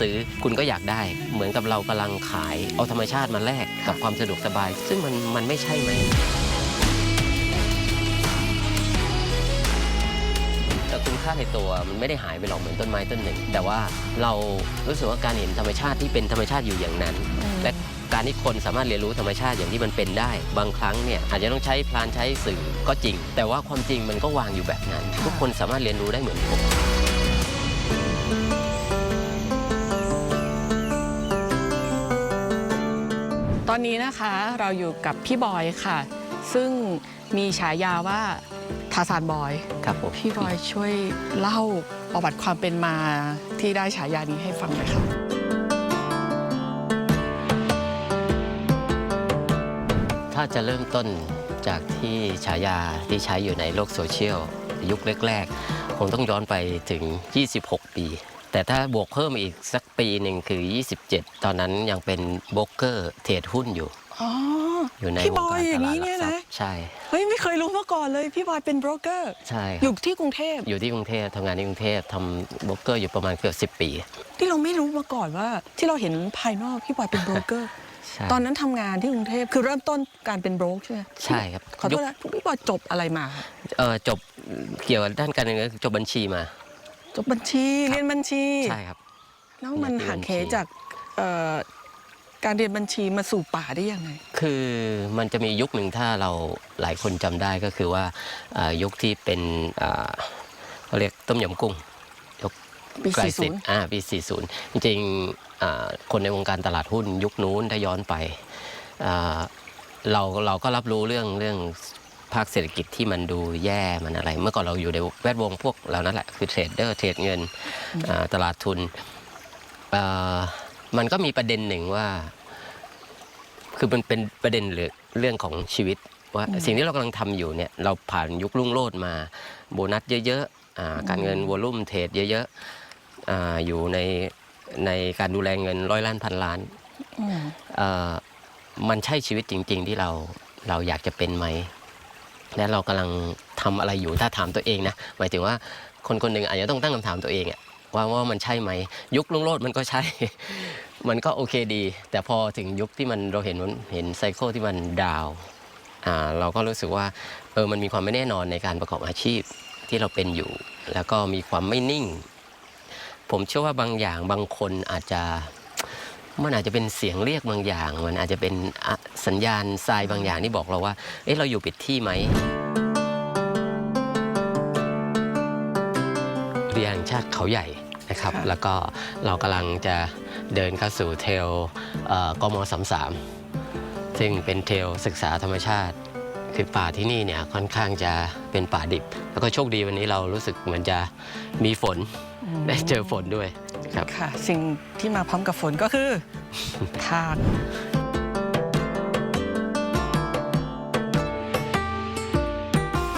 ซื้อคุณก็อยากได้ เหมือนกับเรากำลังขายเอาธรรมชาติมาแลกกับความสะดวกสบาย ซึ่งมันมันไม่ใช่ไหมแต่คุณค่าในตัวมันไม่ได้หายไปหรอกเหมือนต้นไม้ต้นหนึ่ง แต่ว่าเรารู้สึกว่าการเห็นธรรมชาติที่เป็นธรรมชาติอยู่อย่างนั้น และการที่คนสามารถเรียนรู้ธรรมชาติอย่างที่มันเป็นได้ บางครั้งเนี่ยอาจจะต้องใช้พลานใช้สื่อก็จริง แต่ว่าความจริงมันก็วางอยู่แบบนั้น ทุกคนสามารถเรียนรู้ได้เหมือนผม ตอนนี้นะคะเราอยู่กับพี่บอยค่ะ ซึ่งมีฉายาว่าทาสานบอย ครับผมพี่บอยช่วยเล่าประวัติความเป็นมาที่ได้ฉายานี้ให้ฟังหน่อยค่ะ ถ้าจะเริ่มต้นจากที่ฉายาที่ใช้อยู่ในโลกโซเชียลยุคแรกๆคงต้องย้อนไปถึง 26 ปี แต่ถ้าบวกเพิ่มอีกสักปีหนึ่งคือ 27 ตอนนั้นยังเป็นโบรกเกอร์เทรดหุ้นอยู่ อ๋อ อยู่ในพี่วบงอยการอตย่างลาดนี้หลัเนี่ยกทรัพนะย์ใช่ เฮ้ยไม่เคยรู้มาก่อนเลยพี่บอยเป็นโบรกเกอร์ ใช่คอรับยู่ที่กรุงเทพอยู่ที่กรุงเทพทำงานที่กรุงเทพทำโบรกเกอร์อยู่ประมาณเกือบ 10 ปีที่เราไม่รู้มาก่อนว่า ที่เราเห็นภายนอกพี่บอยเป็นโบรกเกอร์ ใช่ตอนนั้นทำงานที่กรุงเทพคือเริ่มต้นการเป็นโบรกใช่ไหมใช่ครับขอโทยุคษนะพี่บอยจบอะไรมา เอ่อจบเกี่ยวกับด้านการเงินจบบัญชีมา จบบัญชีเรียนบัญชี ใช่ครับ แล้วมันเรียนหักบัญเหชีจากเอ่อการเรียนบัญชีมาสู่ป่าได้ยังไง คือมันจะมียุคหนึ่งถ้าเราหลายคนจำได้ก็คือว่าอ่ายุคที่เป็นอ่าเขาเรียกต้มยำกุ้งยุคปีไกล40สิทธิ์อ่าปี 40 จริงๆอ่าคนในวงการตลาดหุ้นยุคนู้นถ้าย้อนไปอ่าเราเราก็รับรู้เรื่องเรื่อง ภาคเศรษฐกิจที่มันดูแย่มันอะไร เมื่อก่อนเราอยู่ในแวดวงพวกเหล่านั้นแหละคือเทรดเดอร์เทรดเงินอ่าตลาดทุนอ่ามันก็มีประเด็นหนึ่งว่า คือมันเป็นประเด็นเรื่องเรื่องของชีวิตว่าสิ่งที่เรากำลังทำอยู่เนี่ยเราผ่านยุครุ่งโรจน์มาโบนัสเยอะๆอ่าการเงินวอลุ่มเทรดเยอะๆอาอยู่ในในการดูแลเงินร้อยล้านพันล้านอืมเอ่อมันใช่ชีวิตจริง ๆ ที่เราเราอยากจะเป็นไหม และเรากำลังทำอะไรอยู่ถ้าถามตัวเองนะหมายถึงว่าคนคนหนึ่งอาจจะต้องตั้งคำถามตัวเองอะว่าว่ามันใช่ไหม ยุคลุงโรดมันก็ใช่ มันก็โอเคดี แต่พอถึงยุคที่มันเราเห็นเห็นไซเคิลที่มันดาวอ่าเราก็รู้สึกว่าเออมันมีความไม่แน่นอนในการประกอบอาชีพที่เราเป็นอยู่ แล้วก็มีความไม่นิ่ง ผมเชื่อว่าบางอย่างบางคนอาจจะ มันอาจจะเป็นเสียงเรียกบางอย่าง มันอาจจะเป็นอะสัญญาณทรายบางอย่างที่บอกเราว่า เอ๊ะเราอยู่ผิดที่ไหมเรียนแห่งชาติเขาใหญ่นะครับค่ะแล้วก็เรากำลังจะเดินเข้าสู่เทรลเอ่อกมสามสามซึ่งเป็นเทรลศึกษาธรรมชาติคือป่าที่นี่เนี่ยค่อนข้างจะเป็นป่าดิบ แล้วก็โชคดีวันนี้เรารู้สึกเหมือนจะมีฝนได้เจอฝนด้วย ครับค่ะ สิ่งที่มาพร้อมกับฝนก็คือ ทาง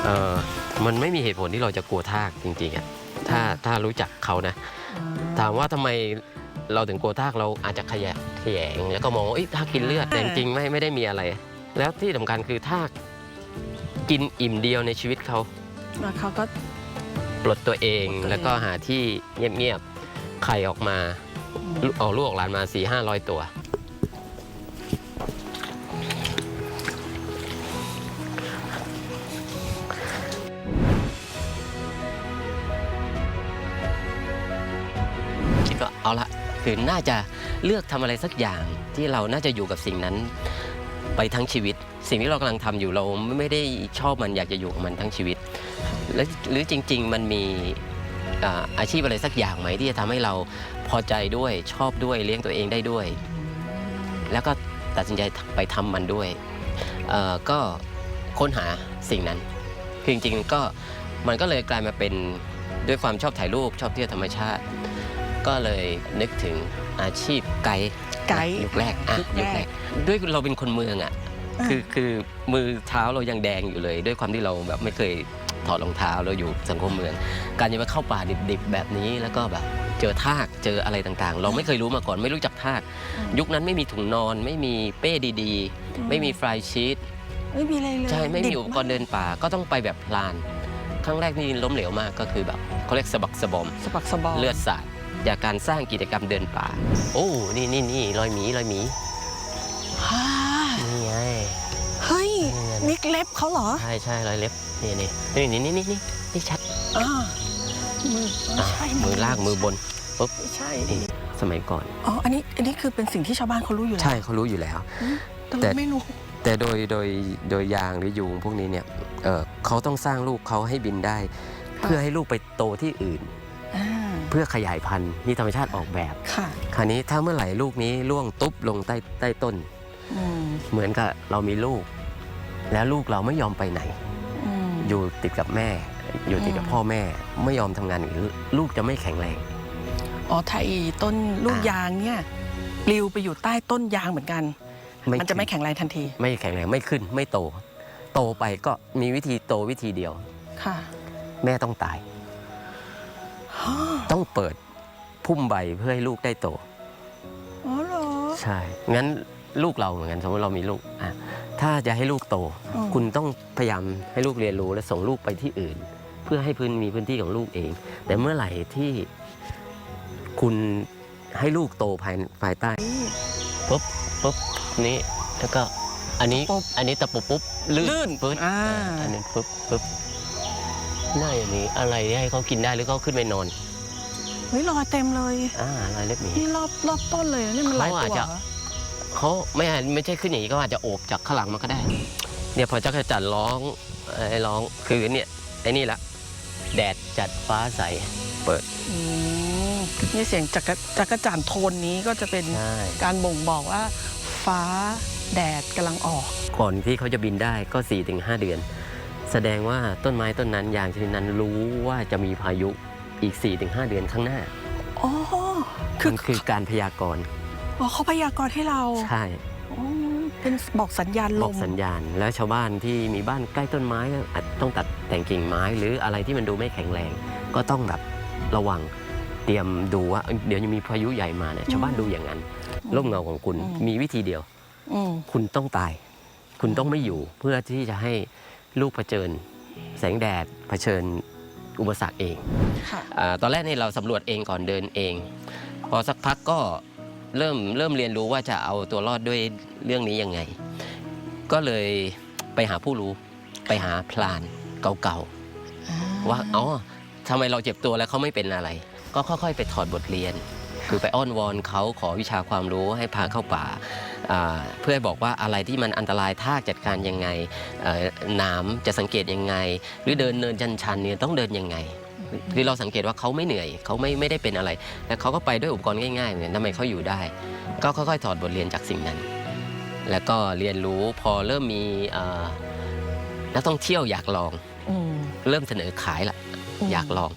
เออมันไม่มีเหตุผลที่เราจะกลัวทากจริงๆอะถ้าถ้ารู้จักเขานะ ถามว่าทำไมเราถึงกลัวทากเราอาจจะขยะแขยงแล้วก็มองว่าเอ้ยทากกินเลือดแต่จริงๆไม่ไม่ได้มีอะไร แล้วที่สำคัญคือทากกินอิ่มเดียวในชีวิตเขาแล้วเขาก็ปลดตัวเองปลดตัวเองแล้วก็หาที่เงียบๆ ไข่ออกมาเอาลูกออกหลานมา4ี่ห้าร้อยตัวก็เอาละคือน่าจะเลือกทำอะไรสักอย่างที่เราน่าจะอยู่กับสิ่งนั้น ไปทั้งชีวิต สิ่งที่เรากำลังทำอยู่เราไม่ได้ชอบมันอยากจะอยู่กับมันทั้งชีวิตแล้วหรือจริง ๆ มันมี อ่าอาชีพอะไรสักอย่างไหมที่จะทำให้เราพอใจด้วยชอบด้วยเลี้ยงตัวเองได้ด้วย แล้วก็ตัดสินใจไปทำมันด้วยเอ่อก็ค้นหาสิ่งนั้นคือจริงๆก็มันก็เลยกลายมาเป็นด้วยความชอบถ่ายรูปชอบเที่ยวธรรมชาติ ก็เลยนึกถึงอาชีพไกด์ไกด์ ยุคแรกอะยุยุคคแรแรกกด้วยเราเป็นคนเมืองอะอ่าคือคือมือเท้าเรายังแดงอยู่เลย ด้วยความที่เราแบบไม่เคย ถอดรองเท้าเราอยู่สังคมเมือง การจะมาเข้าป่าดิบๆแบบนี้แล้วก็แบบเจอทากเจออะไรต่างๆ เราไม่เคยรู้มาก่อนไม่รู้จักทาก ยุคนั้นไม่มีถุงนอนไม่มีเป้ดีๆ ไม่มีฟรายชีตไม่มีอะไรเลยใช่ไม่มีดิบอุปกรณ์เดินป่าก็ต้องไปแบบพลานครั้งแรกนี่ล้มเหลวมากก็คือแบบเขาเรียกสะบักสะบอมสะบักสะบอมเลือดสาดจากการสร้างกิจกรรมเดินป่า โอ้นี่นี่นี่รอยหมีรอยหมีฮ่านี่ไงเฮ้ยนี่เล็บเขาเหรอ ใช่ใช่รอยเล็บ นี่นี่นี่นี่นี่นี่นี่ชัดอ่ามือไม่อะใช่มือลากมือบนปุ๊บไม่ใช่นี่สมัยก่อน อ๋ออันนี้อันนี้คือเป็นสิ่งที่ชาวบ้านเขารู้อยู่แล้วใช่เขารู้อยู่แล้ว แต่แต่ เราไม่รู้แต่โดยโดยโดยยางหรือยุงพวกนี้เนี่ยเออเขาต้องสร้างลูกเขาให้บินได้ เพื่อให้ลูกไปโตที่อื่น อ่าเพื่อขยายพันธุ์นี่ธรรมชาติออกแบบ ค่ะคราวนี้ถ้าเมื่อไหร่ลูกนี้ล่วงตุ๊บลงใต้ใต้ต้น อืมเหมือนกับเรามีลูก แล้วลูกเราไม่ยอมไปไหน อืมอยู่ติดกับแม่ อยู่ติดกับอืมพ่อแม่ ไม่ยอมทำงานอีกลูกจะไม่แข็งแรง อ๋อถ้าอีต้นลูกอ่ายยางเนี่ยปลิวไปอยู่ใต้ต้นยางเหมือนกัน มันจะไม่ขึ้แข็งแรงทันที ไม่แข็งแรงไม่ขึ้นไม่โต โตไปก็มีวิธีโตวิธีเดียวค่ะ แม่ต้องตายอ๋อต้องเปิดพุ่มใบเพื่อให้ลูกได้โต อ๋อเหรอ ใช่ งั้น ลูกเราเหมือนกันสมมติเรามีลูกอะถ้าจะให้ลูกโต อืม คุณต้องพยายามให้ลูกเรียนรู้และส่งลูกไปที่อื่น เพื่อให้พื้นมีพื้นที่ของลูกเอง แต่เมื่อไหร่ที่คุณให้ลูกโตภายภายใต้ปุ๊บปุ๊บนี้แล้วก็อันนี้ปุ๊บอันนี้ตะปุบปุ๊บลื่นลื่นปึ๊ดอ่า อันนี้ปุ๊บปุ๊บน่าอย่างนี้อะไรที่ให้เขากินได้หรือเขาขึ้นไปนอนเฮ้ยรอยเต็มเลย อ่าอะไรเล็บหมีนี่รอบรอบต้นเลยนะนี่มันหลายเขาอาจตัวจะเหรอ เขาไม่อาจไม่ใช่ขึ้นอย่างนี้ก็อาจจะโอบจากข้างหลังมาก็ได้ เนี่ยพอจักรจันทร์ร้องไอ้ร้องคือเนี่ยไอ้นี่ละแดดจัดฟ้าใสเปิด อืมนี่เสียงจักรจักรจันทร์โทนนี้ก็จะเป็นใช่ การบ่งบอกว่า ฟ้าแดดกำลังออก ก่อนที่เขาจะบินได้ก็ 4-5 เดือน แสดงว่าต้นไม้ต้นนั้นอย่างชนิดนั้นรู้ว่าจะมีพายุอีก 4-5 เดือนข้างหน้า อ๋อ คือ มันคือการพยากรณ์ อ๋อเขาพยากรณ์ให้เราใช่อ๋อเป็นบอกสัญญาณลบอกมสัญญาณ แล้วชาวบ้านที่มีบ้านใกล้ต้นไม้ก็อาจต้องตัดแต่งกิ่งไม้หรืออะไรที่มันดูไม่แข็งแรง ก็ต้องแบบระวังเตรียมดูว่าเอ้ยเดี๋ยวจะมีพายุใหญ่มาเนี่ยชาวบ้านดูอย่างนั้นร่มเงาของคุณมีวิธีเดียว อืมคุณต้องตาย คุณต้องไม่อยู่เพื่อที่จะให้ลูกเผชิญ แสงแดดเผชิญอุปสรรคเองค่ะอาตอนแรกนี่เราสำรวจเองก่อนเดินเอง พอสักพักก็ เริ่มเริ่มเรียนรู้ว่าจะเอาตัวรอดด้วยเรื่องนี้ยังไง ก็เลยไปหาผู้รู้ไปหาพลานเก่าๆว่าอ๋อทำไมเราเจ็บตัวแล้วเขาไม่เป็นอะไร ก็ค่อยๆ ไปถอดบทเรียน คือไปอ้อนวอนเขาขอวิชาความรู้ให้พาเข้าป่าอ่าเพื่อให้บอกว่าอะไรที่มันอันตรายทากจัดการยังไงเอ่อหนามจะสังเกตยังไง หรือเดินเนินชันๆเนี่ยต้องเดินยังไง คือเราสังเกตว่าเขาไม่เหนื่อยเขาไม่ไม่ได้เป็นอะไรแต่เขาก็ไปด้วยอุปกรณ์ง่ายๆเหมือนกันทำไมเขาอยู่ได้ ก็ค่อยๆถอดบทเรียนจากสิ่งนั้น แล้วก็เรียนรู้พอเริ่มมีเอ่อนักท่องเที่ยวอยากลองอืมเริ่มเสนอขายละอืมอยากลอง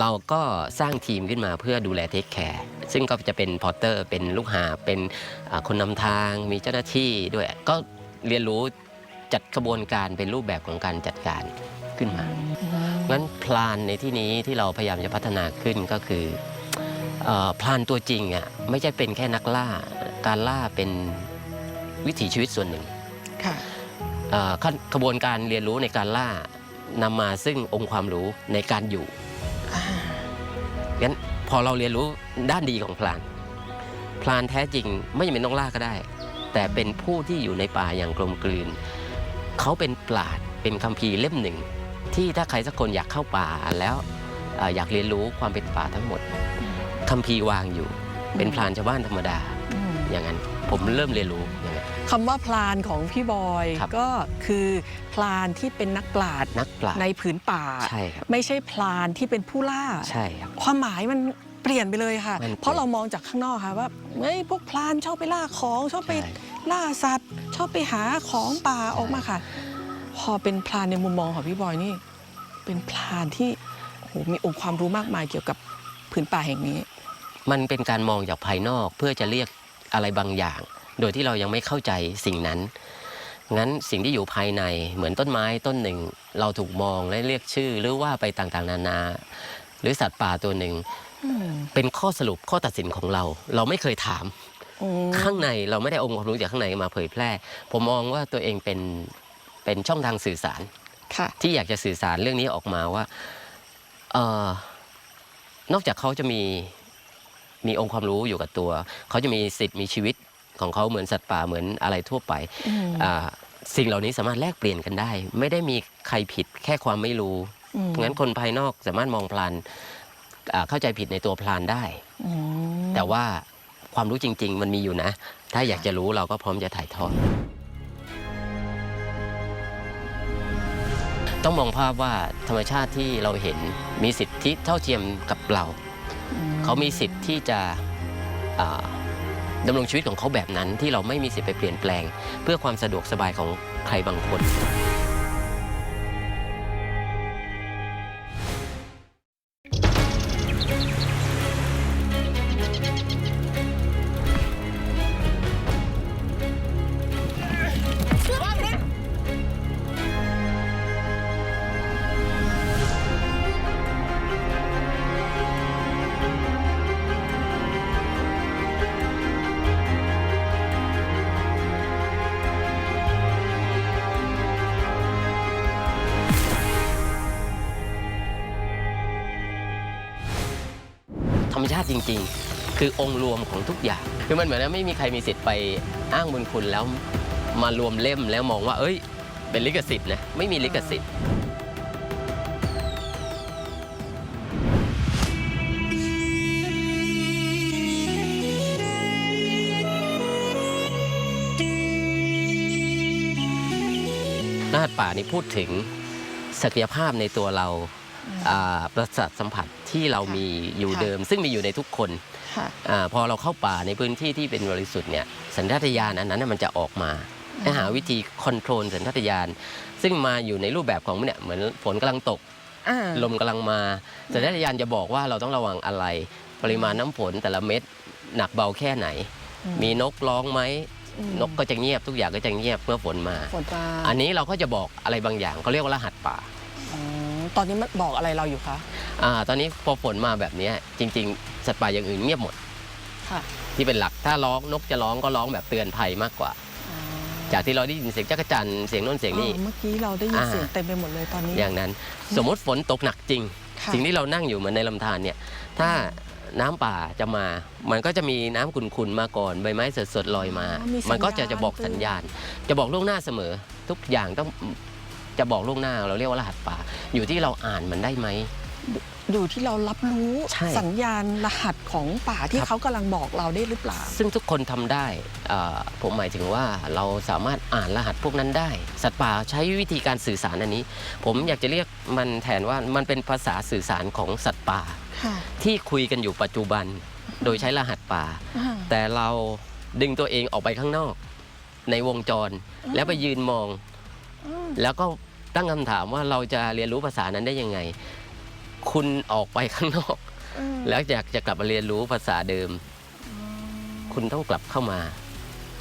เราก็สร้างทีมขึ้นมาเพื่อดูแลเทคแคร์ซึ่งก็จะเป็นพอร์เตอร์ เป็นลูกหาบเป็นอ่าคนนำทางมีเจ้าหน้าที่ด้วย ก็เรียนรู้จัดกระบวนการเป็นรูปแบบของการจัดการขึ้นมา งั้นพลานในที่นี้ที่เราพยายามจะพัฒนาขึ้นก็คือเออพลานตัวจริงอะไม่ใช่เป็นแค่นักล่า การล่าเป็นวิถีชีวิตส่วนหนึ่งค่ะเอ่อขั้นกระบวนการเรียนรู้ในการล่านำมาซึ่งองค์ความรู้ในการอยู่อ่างั้นพอเราเรียนรู้ด้านดีของพลาน พลานแท้จริงไม่จำเป็นต้องล่าก็ได้ แต่เป็นผู้ที่อยู่ในป่าอย่างกลมกลืน เขาเป็นปราดเป็นคัมภีร์เล่มหนึ่ง ที่ถ้าใครสักคนอยากเข้าป่าแล้วเอ่ออยากเรียนรู้ความเป็นป่าทั้งหมดคัมภีร์วางอยู่ เป็นพลานชาวบ้านธรรมดาอืมอย่างนั้นผมเริ่มเรียนรู้อย่างนั้นคำว่าพลานของพี่บอยครับก็คือพลานที่เป็นนักปราชญ์นักปราชในญ์ผืนป่าใช่ครับไม่ใช่พลานที่เป็นผู้ล่าใช่ครับความหมายมันเปลี่ยนไปเลยค่ะมันเปลี่ยนเพราะเรามองจากข้างนอกค่ะว่าเฮ้ยพวกพลานชอบไปล่าของชอบไปใช่ล่าสัตว์ ชอบไปหาของป่าออกมาค่ะ พอเป็นพรานในมุมมองของพี่บอยนี่ เป็นพรานที่โอ้โหมีองค์ความรู้มากมายเกี่ยวกับผืนป่าแห่งนี้ มันเป็นการมองจากภายนอกเพื่อจะเรียกอะไรบางอย่าง โดยที่เรายังไม่เข้าใจสิ่งนั้น งั้นสิ่งที่อยู่ภายในเหมือนต้นไม้ต้นหนึ่ง เราถูกมองและเรียกชื่อหรือว่าไปต่างๆ นานา หรือสัตว์ป่าตัวหนึ่งอืมเป็นข้อสรุปข้อตัดสินของเรา เราไม่เคยถามอืมข้างในเราไม่ได้องค์ความรู้จากข้างในมาเผยแพร่ ผมมองว่าตัวเองเป็น เป็นช่องทางสื่อสาร ค่ะที่อยากจะสื่อสารเรื่องนี้ออกมาว่าเออนอกจากเขาจะมีมีองค์ความรู้อยู่กับตัว เขาจะมีสิทธิ์มีชีวิตของเขาเหมือนสัตว์ป่าเหมือนอะไรทั่วไปอืมอ่าสิ่งเหล่านี้สามารถแลกเปลี่ยนกันได้ ไม่ได้มีใครผิดแค่ความไม่รู้ อืมงั้นคนภายนอกสามารถมองพลานอ่าเข้าใจผิดในตัวพลานได้ อืม แต่ว่าความรู้จริง ๆ มันมีอยู่นะ ถ้าอยากจะรู้เราก็พร้อมจะถ่ายทอด ต้องมองภาพว่าธรรมชาติที่เราเห็นมีสิทธิเท่าเทียมกับเราอืมเขามีสิทธิ์ที่จะอ่าดำรงชีวิตของเขาแบบนั้นที่เราไม่มีสิทธิ์ไปเปลี่ยนแปลง เพื่อความสะดวกสบายของใครบางคน จริง ๆ คือองค์รวมของทุกอย่าง คือมันเหมือนว่าไม่มีใครมีสิทธิ์ไปอ้างบุญคุณแล้วมารวมเล่มแล้วมองว่า เอ้ย เป็นลิขสิทธิ์นะไม่มีลิขสิทธิ์รหัสป่านี่พูดถึงศักยภาพในตัวเรา ประสาทสัมผัสที่เรามีอยู่ค่ะเดิม ซึ่งมีอยู่ในทุกคนค่ะอาพอเราเข้าป่าในพื้นที่ที่เป็นบริสุทธิ์เนี่ยสัญชาตญาณอันนั้นนะมันจะออกมาให้หาวิธีคอนโทรลสัญชาตญาณซึ่งมาอยู่ในรูปแบบของเนี่ยเหมือนฝนกำลังตกอ่าลมกำลังมาสัญชาตญาณจะบอกว่าเราต้องระวังอะไร ปริมาณน้ำฝนแต่ละเม็ดหนักเบาแค่ไหนอืมมีนกร้องไหมอืมนกก็จะเงียบทุกอย่างก็จะเงียบเมื่อฝนมาฝนมา อันนี้เราก็จะบอกอะไรบางอย่างเขาเรียกว่ารหัสป่าอ๋อ ตอนนี้มันบอกอะไรเราอยู่คะ อ่าตอนนี้พอฝนมาแบบเนี้ยจริง ๆ สัตว์ป่าอย่างอื่นเงียบหมดค่ะ ที่เป็นหลักถ้าร้องนกจะร้องก็ร้องแบบเตือนภัยมากกว่า จากที่เราได้ยินเสียงจักรจันทร์เสียงโน้นเสียงนี้อ๋อเมื่อกี้เราได้ยินอ่า เสียงเต็มไปหมดเลยตอนนี้ อย่างนั้น สมมติฝนตกหนักจริง ค่ะ สิ่งที่เรานั่งอยู่เหมือนในลำธารเนี่ย ถ้าน้ำป่าจะมา มันก็จะมีน้ำขุ่นๆมาก่อนใบไม้สดๆลอยมา อ๋อมีสัญญาณ มันก็จะจะบอกเตือนสัญญาณ จะบอกล่วงหน้าเสมอ ทุกอย่างต้อง จะบอกล่วงหน้าเราเรียกว่ารหัสป่า อยู่ที่เราอ่านมันได้ไหม อยู่ที่เรารับรู้ใช่ สัญญาณรหัสของป่าที่ครับเขากำลังบอกเราได้หรือเปล่า ซึ่งทุกคนทำได้อ่าผมหมายถึงว่าเราสามารถอ่านรหัสพวกนั้นได้ สัตว์ป่าใช้วิธีการสื่อสารอันนี้ ผมอยากจะเรียกมันแทนว่ามันเป็นภาษาสื่อสารของสัตว์ป่า ค่ะที่คุยกันอยู่ปัจจุบัน โดยใช้รหัสป่า อ่าแต่เราดึงตัวเองออกไปข้างนอก ในวงจรแล้วไปยืนมอง อืมแล้วก็ ตั้งคำถามว่าเราจะเรียนรู้ภาษานั้นได้ยังไง คุณออกไปข้างนอก อืมแล้วอยากจะกลับมาเรียนรู้ภาษาเดิม คุณต้องกลับเข้ามา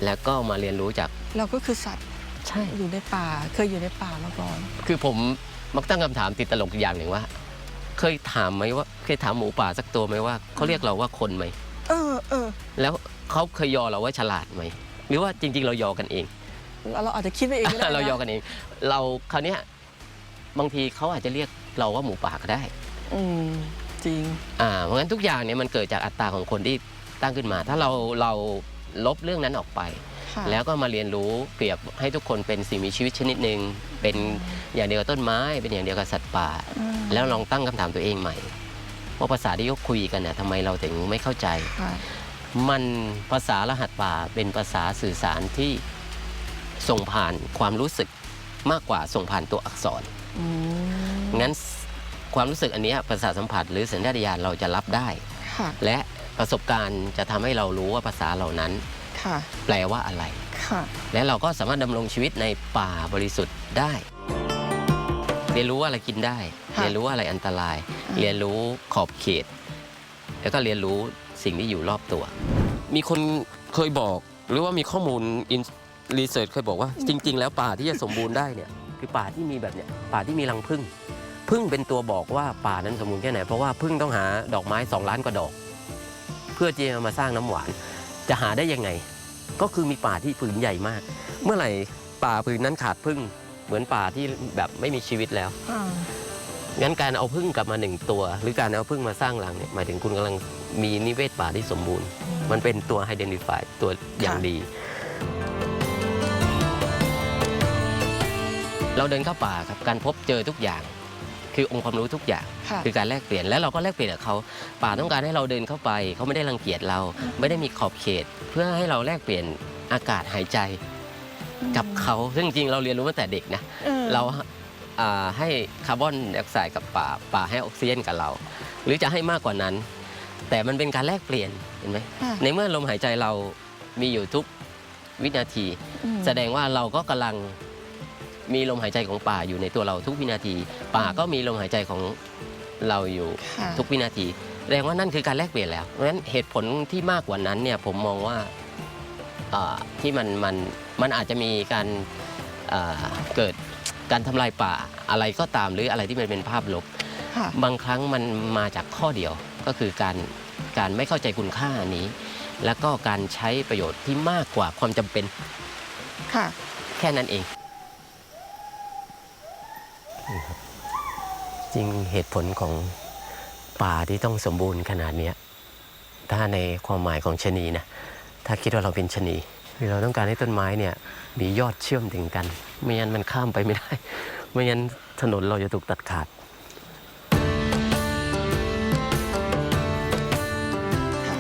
แล้วก็มาเรียนรู้จากเราก็คือสัตว์ใช่ อยู่ในป่า เคยอยู่ในป่ามาก่อน คือผมมักตั้งคำถามติดตลกอีกอย่างหนึ่งว่า เคยถามไหมว่าเคยถามหมูป่าสักตัวไหมว่าเขาเรียกเราว่าคนไหม เออเออแล้วเขาเคยยอเราว่าฉลาดไหม หรือว่าจริง ๆ เรายอกันเอง เราเราอาจจะคิดไปเองก็ได้นะ เรายอกันเองเราคราวเนี้ยบางทีเขาอาจจะเรียกเราว่าหมูป่าก็ได้ อืมจริง อ่าเพราะงั้นทุกอย่างเนี่ยมันเกิดจากอัตราของคนที่ตั้งขึ้นมา ถ้าเราเราลบเรื่องนั้นออกไป ค่ะแล้วก็มาเรียนรู้เปรียบให้ทุกคนเป็นสิ่งมีชีวิตชนิดหนึ่งเป็นอย่างเดียวกับต้นไม้ เป็นอย่างเดียวกับสัตว์ป่า อืมแล้วลองตั้งคำถามตัวเองใหม่ว่าภาษาที่เขาคุยกันเนี่ยทำไมเราถึงไม่เข้าใจ ค่ะมันภาษารหัสป่าเป็นภาษาสื่อสารที่ ส่งผ่านความรู้สึกมากกว่าส่งผ่านตัวอักษรอืมงั้นความรู้สึกอันเนี้ยภาษาทสัมผัส หรือสัญชาตญาณเราจะรับได้ค่ะและประสบการณ์จะทำให้เรารู้ว่าภาษาเหล่านั้นค่ะแปลว่าอะไรค่ะและเราก็สามารถดำรงชีวิตในป่าบริสุทธิ์ได้ เรียนรู้ว่าอะไรกินได้ค่ะเรียนรู้ว่าอะไรอันตรายอ่าเรียนรู้ขอบเขต แล้วก็เรียนรู้สิ่งที่อยู่รอบตัว มีคนเคยบอกหรือว่ามีข้อมูลอิน รีเสิร์ชเคยบอกว่าจริง ๆ แล้วป่าที่จะสมบูรณ์ได้เนี่ยคือป่าที่มีแบบเนี้ยป่าที่มีรังผึ้งผึ้งเป็นตัวบอกว่าป่านั้นสมบูรณ์แค่ไหนเพราะว่าผึ้งต้องหาดอกไม้สองล้านกว่าดอก เพื่อที่จะมาสร้างน้ำหวาน จะหาได้ยังไง ก็คือมีป่าที่ผืนใหญ่มาก เมื่อไหร่ป่าผืนนั้นขาดผึ้งเหมือนป่าที่แบบไม่มีชีวิตแล้วอ่างั้นการเอาพึ่งกลับมาหนึ่งตัว หรือการเอาพึ่งมาสร้างรังเนี่ยหมายถึงคุณกำลังมีนิเวศป่าที่สมบูรณ์ มันเป็นตัว identify ตัวอย่างดี เราเดินเข้าป่าครับการพบเจอทุกอย่าง คือองค์ความรู้ทุกอย่าง ค่ะคือการแลกเปลี่ยนแล้วเราก็แลกเปลี่ยนกับเขาป่าต้องการให้เราเดินเข้าไป เขาไม่ได้รังเกียจเรา ไม่ได้มีขอบเขต เพื่อให้เราแลกเปลี่ยนอากาศหายใจกับเขาซึ่งจริงๆเราเรียนรู้มาแต่เด็กนะ ออ เราอ่าให้คาร์บอนไดออกไซด์กับป่าป่าให้ออกซิเจนกับเรา หรือจะให้มากกว่านั้น แต่มันเป็นการแลกเปลี่ยนเห็นไหมค่ะ ในเมื่อลมหายใจเรามีอยู่ทุกวินาที อืมแสดงว่าเราก็กำลัง มีลมหายใจของป่าอยู่ในตัวเราทุกวินาที ป่าก็มีลมหายใจของเราอยู่ค่ะทุกวินาทีแสดงว่านั่นคือการแลกเปลี่ยนแล้วเพราะฉะนั้นเหตุผลที่มากกว่านั้นเนี่ยผมมองว่าอ่าที่มันมันมันอาจจะมีการอ่าเกิดการทำลายป่าอะไรก็ตามหรืออะไรที่มันเป็นภาพลบ ค่ะ บางครั้งมันมาจากข้อเดียวก็คือการการไม่เข้าใจคุณค่าอันนี้ แล้วก็การใช้ประโยชน์ที่มากกว่าความจำเป็นค่ะ แค่นั้นเอง จริงเหตุผลของป่าที่ต้องสมบูรณ์ขนาดเนี้ยถ้าในความหมายของชะนีนะถ้าคิดว่าเราเป็นชะนีคือเราต้องการให้ต้นไม้เนี่ยมียอดเชื่อมถึงกัน ไม่งั้นมันข้ามไปไม่ได้ ไม่งั้นถนนเราจะถูกตัดขาดค่ะ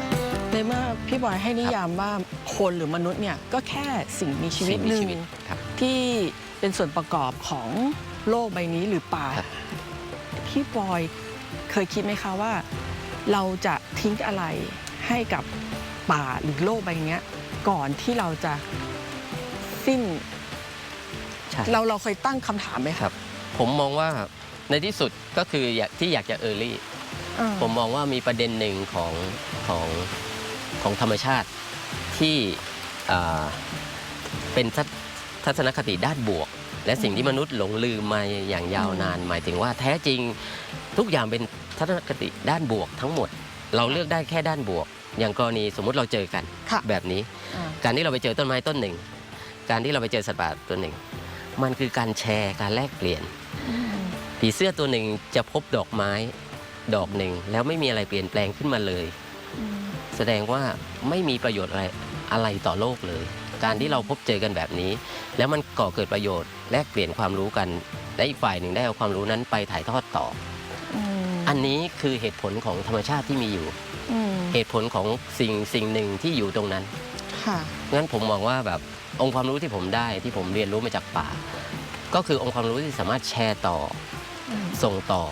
ในเมื่อพี่บอยให้นิยามว่าคนหรือมนุษย์เนี่ยก็แค่สิ่งมีชีวิตสิ่งหมีนึ่งชีวิตครับที่เป็นส่วนประกอบของ โลกใบนี้หรือป่าครับพี่บอยเคยคิดไหมคะว่า เราจะทิ้งอะไรให้กับป่าหรือโลกใบเนี้ยก่อนที่เราจะสิ้นใช่เราเราเคยตั้งคำถามไหมคคะรับ ผมมองว่าในที่สุดก็คืออยากที่อยากจะเออร์ลี่อ่าผมมองว่ามีประเด็นหนึ่งของของของธรรมชาติที่อ่าเป็นทัศทัศนคติด้านบวก และสิ่งที่มนุษย์หลงลืมมาอย่างยาวนาน หมายถึงว่าแท้จริงทุกอย่างเป็นทัศนคติด้านบวกทั้งหมด เราเลือกได้แค่ด้านบวก อย่างกรณีสมมุติเราเจอกันค่ะแบบนี้อ่าการที่เราไปเจอต้นไม้ต้นหนึ่ง การที่เราไปเจอสัตว์ป่าตัวหนึ่ง มันคือการแชร์การแลกเปลี่ยนอืมผีเสื้อตัวหนึ่งจะพบดอกไม้ดอกหนึ่งแล้วไม่มีอะไรเปลี่ยนแปลงขึ้นมาเลยอืมแสดงว่าไม่มีประโยชน์อะไรอะไรต่อโลกเลย การที่เราพบเจอกันแบบนี้ แล้วมันก่อเกิดประโยชน์แลกเปลี่ยนความรู้กันและอีกฝ่ายหนึ่งได้เอาความรู้นั้นไปถ่ายทอดต่ออืมอันนี้คือเหตุผลของธรรมชาติที่มีอยู่อืมเหตุผลของสิ่งสิ่งหนึ่งที่อยู่ตรงนั้นค่ะงั้นผมมองว่าแบบองค์ความรู้ที่ผมได้ที่ผมเรียนรู้มาจากป่า ก็คือองค์ความรู้ที่สามารถแชร์ต่ออืมส่งต่อ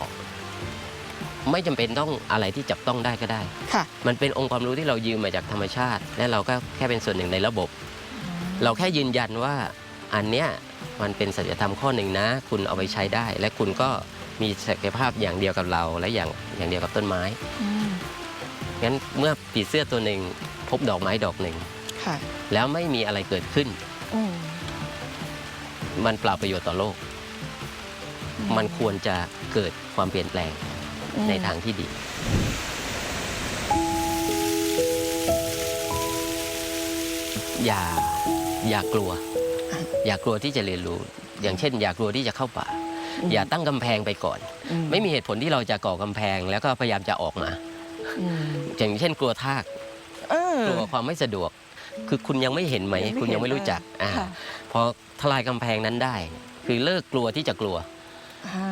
ไม่จำเป็นต้องอะไรที่จับต้องได้ก็ได้ค่ะมันเป็นองค์ความรู้ที่เรายืมมาจากธรรมชาติ และเราก็แค่เป็นส่วนหนึ่งในระบบ เราแค่ยืนยันว่าอันเนี้ยมันเป็นสัจธรรมข้อหนึ่งนะ คุณเอาไปใช้ได้ และคุณก็มีศักยภาพอย่างเดียวกับเรา และอย่างอย่างเดียวกับต้นไม้อืมงั้นเมื่อผีเสื้อตัวหนึ่งพบดอกไม้ดอกหนึ่ง ค่ะแล้วไม่มีอะไรเกิดขึ้น อืมมันเปล่าประโยชน์ต่อโลก มันควรจะเกิดความเปลี่ยนแปลงอืมในทางที่ดี อย่า อย่ากลัว อย่ากลัวที่จะเรียนรู้ อย่างเช่น อย่ากลัวที่จะเข้าป่า อย่าตั้งกำแพงไปก่อนอืไม่มีเหตุผลที่เราจะก่อกำแพงแล้วก็พยายามจะออกมาอืมอย่างเช่น กลัวทากเออกลัวความไม่สะดวก คือคุณยังไม่เห็นไหมยังไม่คุณยังไม่รู้จักเห็นอ่าค่ะพอทลายกำแพงนั้นได้ คือเลิกกลัวที่จะกลัวอ่า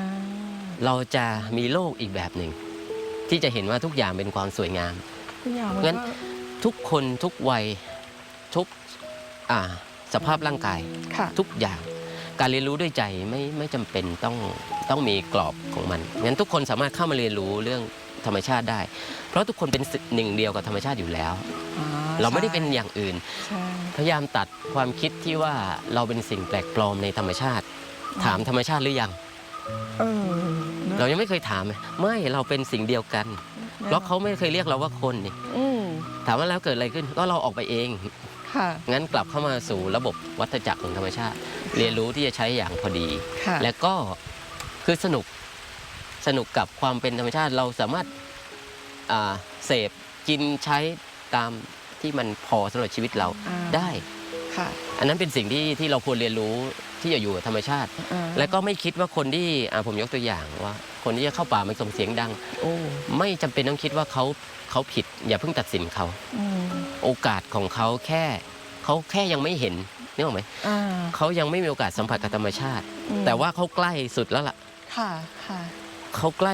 เราจะมีโลกอีกแบบหนึ่ง ที่จะเห็นว่าทุกอย่างเป็นความสวยงามทุกอย่างมันงั้นก็ทุกคนทุกวัยทุก อ่าสภาพร่างกายค่ะ ทุกอย่าง การเรียนรู้ด้วยใจไม่ไม่จำเป็นต้องต้องมีกรอบของมันงั้นทุกคนสามารถเข้ามาเรียนรู้เรื่องธรรมชาติได้ เพราะทุกคนเป็นหนึ่งเดียวกับธรรมชาติอยู่แล้วอ่เราไม่ได้เป็นใช่อย่างอื่น ใช่พยายามตัดความคิดที่ว่าเราเป็นสิ่งแปลกปลอมในธรรมชาติ ถามธรรมชาติหรือยัง เออนะเรายังไม่เคยถามเลยไม่เราเป็นสิ่งเดียวกันเพราะเขาไม่เคยเรียกเราว่าคนนี่อืมถามว่าแล้วเกิดอะไรขึ้นก็เราออกไปเอง ค่ะ งั้นกลับเข้ามาสู่ระบบวัฏจักรของธรรมชาติ เรียนรู้ที่จะใช้อย่างพอดี ค่ะ และก็คือสนุกสนุกกับความเป็นธรรมชาติเราสามารถอ่าเสพกินใช้ตามที่มันพอสำหรับชีวิตเราอ่า ได้ ค่ะอันนั้นเป็นสิ่งที่ที่เราควรเรียนรู้ที่จะอยู่กับธรรมชาติ อ่าและก็ไม่คิดว่าคนที่อ่าผมยกตัวอย่างว่า คนที่จะเข้าป่ามันส่งเสียงดัง โอ้ไม่จำเป็นต้องคิดว่าเขาเขาผิด อย่าเพิ่งตัดสินเขา อืม โอกาสของเขาแค่เขาแค่ยังไม่เห็นนึกออกไหมอ่า เขายังไม่มีโอกาสสัมผัสกับธรรมชาติ อืม แต่ว่าเขาใกล้สุดแล้วล่ะค่ะค่ะเขาใกล้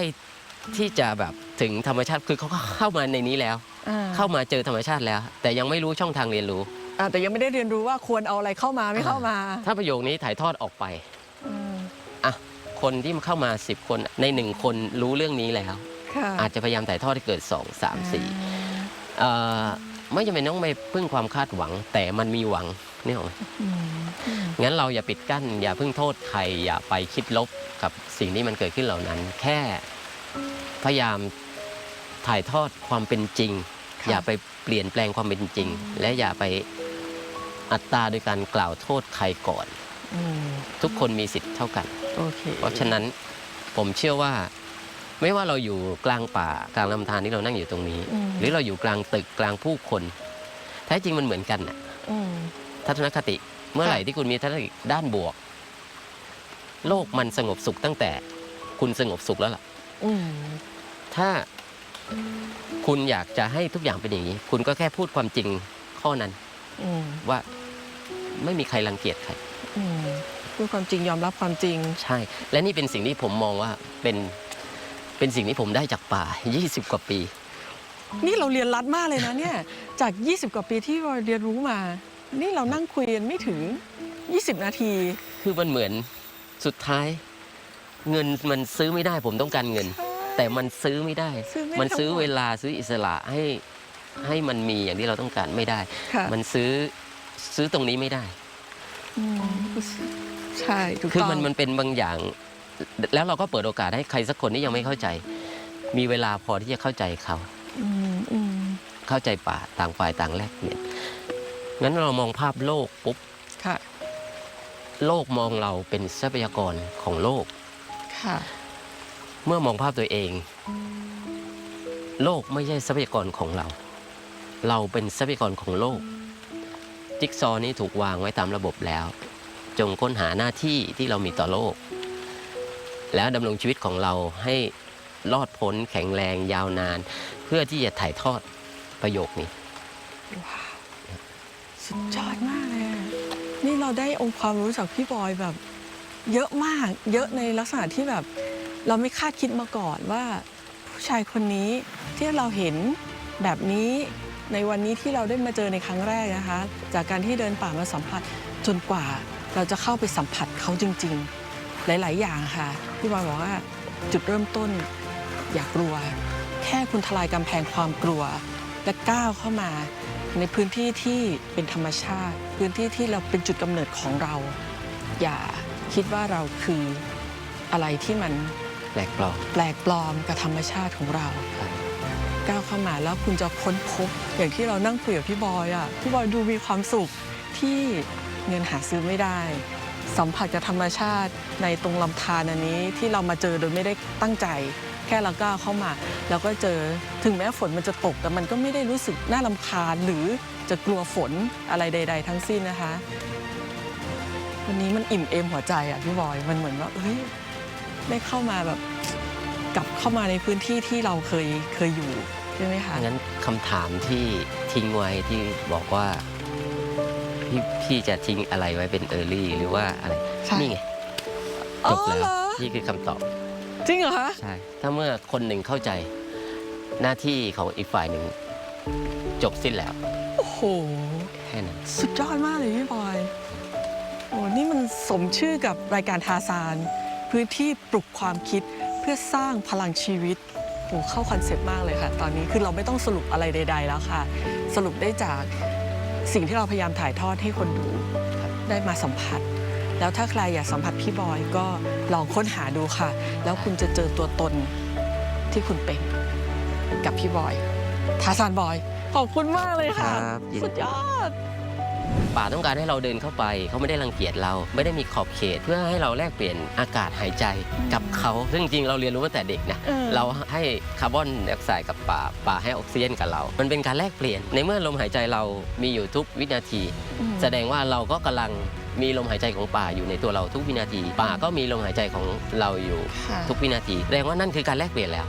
ที่จะแบบถึงธรรมชาติคือเขาเข้ามาในนี้แล้ว อ่เข้ามาเจอธรรมชาติแล้ว แต่ยังไม่รู้ช่องทางเรียนรู้ อ่าแต่ยังไม่ได้เรียนรู้ว่าควรเอาอะไรเข้ามาไม่เข้ามาถ้าประโยคนี้ถ่ายทอดออกไปอืมอะคนที่เข้ามา 10 คนในหนึ่งคนรู้เรื่องนี้แล้ว ค่ะอาจจะพยายามถ่ายทอดให้เกิด 2 3 4 เอ่อ ไม่จำเป็นต้องไปพึ่งความคาดหวัง แต่มันมีหวังนี่หรอกไหมอืมอืมงั้นเราอย่าปิดกั้น อย่าเพิ่งโทษใครอย่าไปคิดลบกับสิ่งที่มันเกิดขึ้นเหล่านั้น แค่พยายามถ่ายทอดความเป็นจริงค่ะอย่าไปเปลี่ยนแปลงความเป็นจริง และอย่าไปอัตตราโดยการกล่าวโทษใครก่อนอืมทุกคนมีสิทธิ์เท่ากันโอเคเพราะฉะนั้นผมเชื่อว่า ไม่ว่าเราอยู่กลางป่ากลางลำธารที่เรานั่งอยู่ตรงนี้ อืม หรือเราอยู่กลางตึกกลางผู้คนแท้จริงมันเหมือนกันน่ะอืม ทัศนคติเมื่อไหร่ค่ะที่คุณมีทัศนคติด้านบวก โลกมันสงบสุขตั้งแต่คุณสงบสุขแล้วล่ะ อืม ถ้าคุณอยากจะให้ทุกอย่างเป็นอย่างนี้ คุณก็แค่พูดความจริงข้อนั้นอืม ว่าไม่มีใครรังเกียจใคร อืมพูดความจริงยอมรับความจริง ใช่ และนี่เป็นสิ่งที่ผมมองว่าเป็น เป็นสิ่งที่ผมได้จากป่า 20 กว่าปี นี่เราเรียนรัดมากเลยนะเนี่ย จาก 20 กว่าปีที่เราเรียนรู้มา นี่เรานั่งคุยกันไม่ถึง 20 นาที คือมันเหมือนสุดท้าย เงินมันซื้อไม่ได้ผมต้องการเงิน แต่มันซื้อไม่ได้ ซื้อไม่มันซื้อทั้งหมดเวลาซื้ออิสระให้ให้มันมีอย่างที่เราต้องการไม่ได้ ค่ะ มันซื้อซื้อตรงนี้ไม่ได้อืมใช่ถูกคือต้องมันมันเป็นบางอย่าง แล้วเราก็เปิดโอกาสให้ใครสักคนที่ยังไม่เข้าใจ มีเวลาพอที่จะเข้าใจเขาอืมอืมเข้าใจป่าต่างฝ่ายต่างแลกเปลี่ยนงั้นเรามองภาพโลกปุ๊บค่ะโลกมองเราเป็นทรัพยากรของโลกค่ะเมื่อมองภาพตัวเอง โลกไม่ใช่ทรัพยากรของเรา เราเป็นทรัพยากรของโลก จิ๊กซอว์นี้ถูกวางไว้ตามระบบแล้ว จงค้นหาหน้าที่ที่เรามีต่อโลก แล้วดำรงชีวิตของเราให้รอดพ้นแข็งแรงยาวนาน เพื่อที่จะถ่ายทอดประโยคนี้ ว้าวสุดยอดมากเลยอะนี่เราได้องค์ความรู้จากพี่บอยแบบ เยอะมาก เยอะในลักษณะที่แบบ เราไม่คาดคิดมาก่อนว่า ผู้ชายคนนี้ที่เราเห็นแบบนี้ในวันนี้ที่เราได้มาเจอในครั้งแรกนะคะ จากการที่เดินป่ามาสัมผัสจนกว่าเราจะเข้าไปสัมผัสเขาจริง ๆ หลาย ๆ อย่างค่ะ พี่บอยบอกว่าจุดเริ่มต้นอย่ากลัว แค่คุณทลายกำแพงความกลัว และก้าวเข้ามาในพื้นที่ที่เป็นธรรมชาติ พื้นที่ที่เราเป็นจุดกำเนิดของเรา อย่าคิดว่าเราคืออะไรที่มันแปลกปลอมแปลกปลอมกับธรรมชาติของเรา ก้าวเข้ามาแล้วคุณจะค้นพบ อย่างที่เรานั่งคุยกับพี่บอยอะพี่บอยดูมีความสุขที่เงินหาซื้อไม่ได้ สัมผัสกับธรรมชาติในตรงลำธารอันนี้ที่เรามาเจอโดยไม่ได้ตั้งใจ แค่เราก้าวเข้ามาแล้วก็เจอถึงแม้ฝนมันจะตกแต่มันก็ไม่ได้รู้สึกน่าลำคาญหรือจะกลัวฝนอะไรใด ๆ ทั้งสิ้นนะคะ วันนี้มันอิ่มเอมหัวใจอะพี่บอยมันเหมือนว่าเฮ้ยได้เข้ามาแบบกลับเข้ามาในพื้นที่ที่เราเคยเคยอยู่ใช่ไหมคะงั้นคำถามที่ทิ้งไว้ที่บอกว่า พี่พี่จะทิ้งอะไรไว้เป็นเออร์ลี่หรือว่าอะไร ใช่ นี่ไงอ๋จอบแล้เหรวอนี่คือคำตอบ จริงเหรอคะ ใช่ ถ้าเมื่อคนหนึ่งเข้าใจหน้าที่ของอีกฝ่ายหนึ่ง จบสิ้นแล้วโอ้โห แค่นั้น สุดยอดมากเลยพี่บอย โอ้ นี่มันสมชื่อกับรายการทาซาน พื้นที่ปลุกความคิดเพื่อสร้างพลังชีวิตโหเข้าคอนเซปต์มากเลยค่ะ ตอนนี้คือเราไม่ต้องสรุปอะไรใด ๆ แล้วค่ะ สรุปได้จาก สิ่งที่เราพยายามถ่ายทอดให้คนดูได้มาสัมผัส แล้วถ้าใครอยากสัมผัสพี่บอยก็ลองค้นหาดูค่ะ แล้วคุณจะเจอตัวตนที่คุณเป็นกับพี่บอยทาซานบอย ขอบคุณมากเลยค่ะครับยินดีสุดยอด ป่าต้องการให้เราเดินเข้าไป เขาไม่ได้รังเกียจเราไม่ได้มีขอบเขต เพื่อให้เราแลกเปลี่ยนอากาศหายใจกับเขาซึ่งจริงๆเราเรียนรู้ตั้งแต่เด็กนะเออ เราให้คาร์บอนไดออกไซด์กับป่าป่าให้ออกซิเจนกับเรา มันเป็นการแลกเปลี่ยน ในเมื่อลมหายใจเรามีอยู่ทุกวินาที อืมแสดงว่าเราก็กำลังมีลมหายใจของป่าอยู่ในตัวเราทุกวินาที ป่าก็มีลมหายใจของเราอยู่ค่ะ ทุกวินาทีแสดงว่านั่นคือการแลกเปลี่ยนแล้ว